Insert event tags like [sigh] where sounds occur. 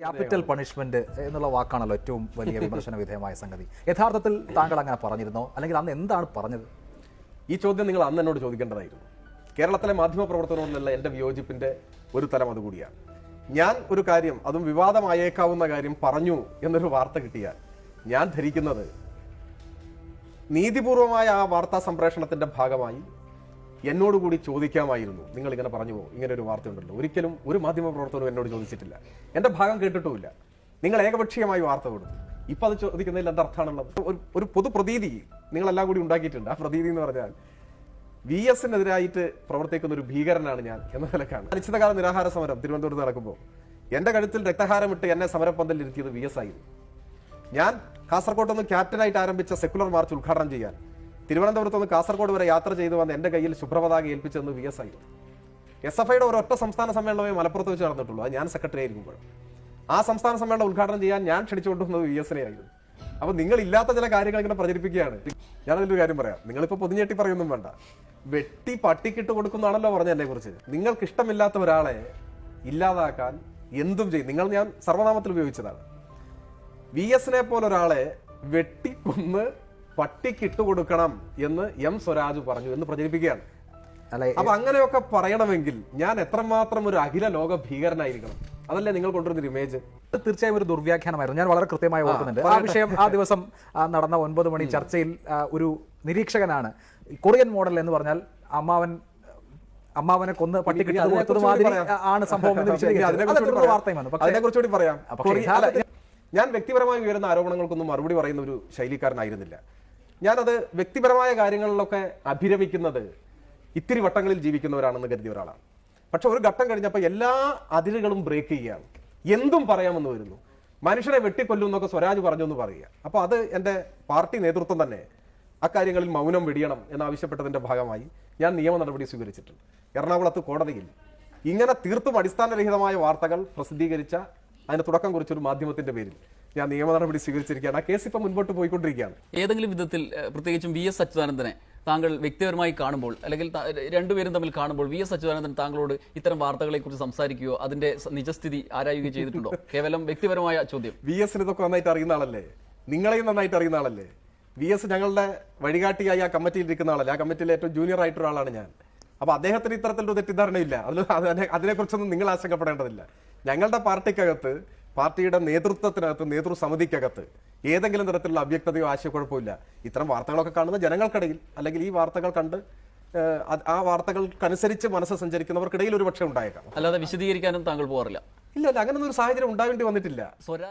Capital punishment എന്നുള്ള വാക്കാണല്ലോ ഏറ്റവും വലിയ വിമർശന വിധേയമായ സംഗതി. യഥാർത്ഥത്തിൽ താങ്കൾ അങ്ങനെ പറഞ്ഞിരുന്നോ? അല്ലെങ്കിൽ അന്ന് എന്താണ് പറഞ്ഞത്? ഈ ചോദ്യം നിങ്ങൾ അന്ന് എന്നോട് ചോദിക്കേണ്ടതായിരുന്നു. കേരളത്തിലെ മാധ്യമ പ്രവർത്തനോടുള്ള എന്റെ വിയോജിപ്പിന്റെ ഒരു തലം അതുകൂടിയാണ് ഞാൻ ഒരു കാര്യം അതും വിവാദമായേക്കാവുന്ന കാര്യം പറഞ്ഞു എന്നൊരു വാർത്ത കിട്ടിയാൽ ഞാൻ ധരിക്കുന്നത് നീതിപൂർവമായ ആ വാർത്താ സംപ്രേഷണത്തിന്റെ ഭാഗമായി എന്നോടുകൂടി ചോദിക്കാമായിരുന്നു. നിങ്ങൾ ഇങ്ങനെ പറഞ്ഞു പോകും. ഇങ്ങനെ ഒരു വാർത്ത ഉണ്ടല്ലോ. ഒരിക്കലും ഒരു മാധ്യമ പ്രവർത്തനവും എന്നോട് ചോദിച്ചിട്ടില്ല. എന്റെ ഭാഗം കേട്ടിട്ടുമില്ല. നിങ്ങൾ ഏകപക്ഷീയമായി വാർത്ത കൊടുത്തു. ഇപ്പം അത് ചോദിക്കുന്നതിൽ എന്താ അർത്ഥമാണുള്ളത്? ഒരു ഒരു പൊതു പ്രതീതി നിങ്ങളെല്ലാം കൂടി ഉണ്ടാക്കിയിട്ടുണ്ട്. ആ പ്രതീതി എന്ന് പറഞ്ഞാൽ വി എസിനെതിരായിട്ട് പ്രവർത്തിക്കുന്ന ഒരു ഭീകരനാണ് ഞാൻ എന്ന നിലക്കാണ്. അനിശ്ചിതകാല നിരാഹാര സമരം തിരുവനന്തപുരത്ത് നടക്കുമ്പോൾ എന്റെ കഴുത്തിൽ രക്തഹാരമിട്ട് എന്നെ സമരപ്പന്തലിൽ ഇരുത്തിയത് വി എസ് ആയിരുന്നു. ഞാൻ കാസർകോട്ട് നിന്ന് ക്യാപ്റ്റനായിട്ട് ആരംഭിച്ച സെക്കുലർ മാർച്ച് ഉദ്ഘാടനം ചെയ്യാൻ തിരുവനന്തപുരത്ത് നിന്ന് കാസർഗോഡ് വരെ യാത്ര ചെയ്തു വന്ന് എന്റെ കയ്യിൽ ശുഭ്രപതാക ഏൽപ്പിച്ചെന്ന് വി എസ് ആയിരുന്നു. എസ് എഫ് ഐയുടെ ഒരൊറ്റ സംസ്ഥാന സമ്മേളനമേ മലപ്പുറത്ത് വെച്ച് നടന്നിട്ടുള്ളൂ. അത് ഞാൻ സെക്രട്ടറി ആയിരിക്കുമ്പോൾ. ആ സംസ്ഥാന സമ്മേളനം ഉദ്ഘാടനം ചെയ്യാൻ ഞാൻ ക്ഷണിച്ചുകൊണ്ടുവന്നത് വി എസ് എ ആയിരുന്നു. അപ്പോൾ നിങ്ങൾ ഇല്ലാത്ത ചില കാര്യങ്ങൾ ഇങ്ങനെ പ്രചരിപ്പിക്കുകയാണ്. ഒരു കാര്യം പറയാം. നിങ്ങളിപ്പോൾ പൊതിഞ്ഞെട്ടി പറയൊന്നും വേണ്ട. വെട്ടി പട്ടിക്കിട്ട് കൊടുക്കുന്നതാണല്ലോ പറഞ്ഞ എന്നെ കുറിച്ച്. നിങ്ങൾക്ക് ഇഷ്ടമില്ലാത്ത ഒരാളെ ഇല്ലാതാക്കാൻ എന്തും ചെയ്യും. നിങ്ങൾ ഞാൻ സർവനാമത്തിൽ ഉപയോഗിച്ചതാണ്. വി എസിനെ പോലെ ഒരാളെ വെട്ടിക്കൊന്ന് പട്ടിക്കിട്ട് കൊടുക്കണം എന്ന് എം സ്വരാജ് പറഞ്ഞു എന്ന് പ്രചരിപ്പിക്കുകയാണ്. അപ്പൊ അങ്ങനെയൊക്കെ പറയണമെങ്കിൽ ഞാൻ എത്രമാത്രം ഒരു അഖില ലോക ഭീകരനായിരിക്കണം? അതല്ലേ നിങ്ങൾ കൊണ്ടുവരുന്ന ഇമേജ് തീർച്ചയായും ഒരു ദുർവ്യാഖ്യാനമായിരുന്നു. ഞാൻ വളരെ കൃത്യമായി ഓർക്കുന്നുണ്ട്. ആ വിഷയം ആ ദിവസം നടന്ന ഒൻപത് മണി ചർച്ചയിൽ ഒരു നിരീക്ഷകനാണ്. കൊറിയൻ മോഡൽ എന്ന് പറഞ്ഞാൽ അമ്മാവൻ അമ്മാവനെ കൊന്ന് പട്ടി കൊടുത്തത് മാതിരി ആണ് സംഭവം [laughs] പറയാം. അതിനെക്കുറിച്ചുകൂടി ഞാൻ വ്യക്തിപരമായി ഉയരുന്ന ആരോപണങ്ങൾക്കൊന്നും മറുപടി പറയുന്ന ഒരു ശൈലിക്കാരനായിരുന്നില്ല. ഞാനത് വ്യക്തിപരമായ കാര്യങ്ങളിലൊക്കെ അഭിരമിക്കുന്നത് ഇത്തിരി വട്ടങ്ങളിൽ ജീവിക്കുന്നവരാണെന്ന് കരുതിയ ഒരാളാണ്. പക്ഷെ ഒരു ഘട്ടം കഴിഞ്ഞപ്പോൾ എല്ലാ അതിരുകളും ബ്രേക്ക് ചെയ്യുകയാണ്. എന്തും പറയാമെന്ന് വരുന്നു. മനുഷ്യനെ വെട്ടിക്കൊല്ലും എന്നൊക്കെ സ്വരാജ് പറഞ്ഞു എന്ന് പറയുക. അപ്പോൾ അത് എന്റെ പാർട്ടി നേതൃത്വം തന്നെ അക്കാര്യങ്ങളിൽ മൗനം വെടിയണം എന്നാവശ്യപ്പെട്ടതിന്റെ ഭാഗമായി ഞാൻ നിയമ നടപടി സ്വീകരിച്ചിട്ടുണ്ട്. എറണാകുളത്ത് കോടതിയിൽ ഇങ്ങനെ തീർത്തും അടിസ്ഥാനരഹിതമായ വാർത്തകൾ പ്രസിദ്ധീകരിച്ച അതിന് തുടക്കം കുറിച്ചൊരു മാധ്യമത്തിന്റെ പേരിൽ ഞാൻ നിയമ നടപടി സ്വീകരിച്ചിരിക്കുകയാണ്. ആ കേസ് ഇപ്പം മുൻപോട്ട് പോയിക്കൊണ്ടിരിക്കുകയാണ്. ഏതെങ്കിലും വിധത്തിൽ പ്രത്യേകിച്ചും വി എസ് അച്യുതാനന്ദനെ താങ്കൾ വ്യക്തിപരമായി കാണുമ്പോൾ അല്ലെങ്കിൽ രണ്ടുപേരും തമ്മിൽ കാണുമ്പോൾ വി എസ് അച്യുതാനന്ദൻ താങ്കളോട് ഇത്തരം വാർത്തകളെക്കുറിച്ച് സംസാരിക്കുകയോ അതിന്റെ നിജസ്ഥിതി ആരായുകയോ ചെയ്തിട്ടുണ്ടോ? കേവലം വ്യക്തിപരമായ ചോദ്യം. വി എസിന് ഇതൊക്കെ നന്നായിട്ട് അറിയുന്ന ആളല്ലേ? നിങ്ങളെയും നന്നായിട്ട് അറിയുന്ന ആളല്ലേ? വി എസ് ഞങ്ങളുടെ വഴികാട്ടിയായി ആ കമ്മിറ്റിയിൽ ഇരിക്കുന്ന ആളല്ലേ? ആ കമ്മിറ്റിയിലെ ഏറ്റവും ജൂനിയർ ആയിട്ടുള്ള ആളാണ് ഞാൻ. അപ്പൊ അദ്ദേഹത്തിന് ഇത്തരത്തിലൊരു തെറ്റിദ്ധാരണയില്ല. അതിൽ അതിനെ- അതിനെക്കുറിച്ചൊന്നും നിങ്ങൾ ആശങ്കപ്പെടേണ്ടതില്ല. ഞങ്ങളുടെ പാർട്ടിക്കകത്ത് പാർട്ടിയുടെ നേതൃത്വത്തിനകത്ത് നേതൃസമിതിക്കകത്ത് ഏതെങ്കിലും തരത്തിലുള്ള അവ്യക്തതയോ ആശയക്കുഴപ്പമില്ല. ഇത്തരം വാർത്തകളൊക്കെ കാണുന്ന ജനങ്ങൾക്കിടയിൽ അല്ലെങ്കിൽ ഈ വാർത്തകൾ കണ്ട് ആ വാർത്തകൾക്കനുസരിച്ച് മനസ്സ് സഞ്ചരിക്കുന്നവർക്കിടയിൽ ഒരു പക്ഷേ ഉണ്ടായേക്കാം. അല്ലാതെ വിശദീകരിക്കാനും താങ്കൾ പോകാറില്ല. ഇല്ല അല്ല അങ്ങനെ ഒരു സാഹചര്യം ഉണ്ടാവേണ്ടി വന്നിട്ടില്ല. സ്വരാജ്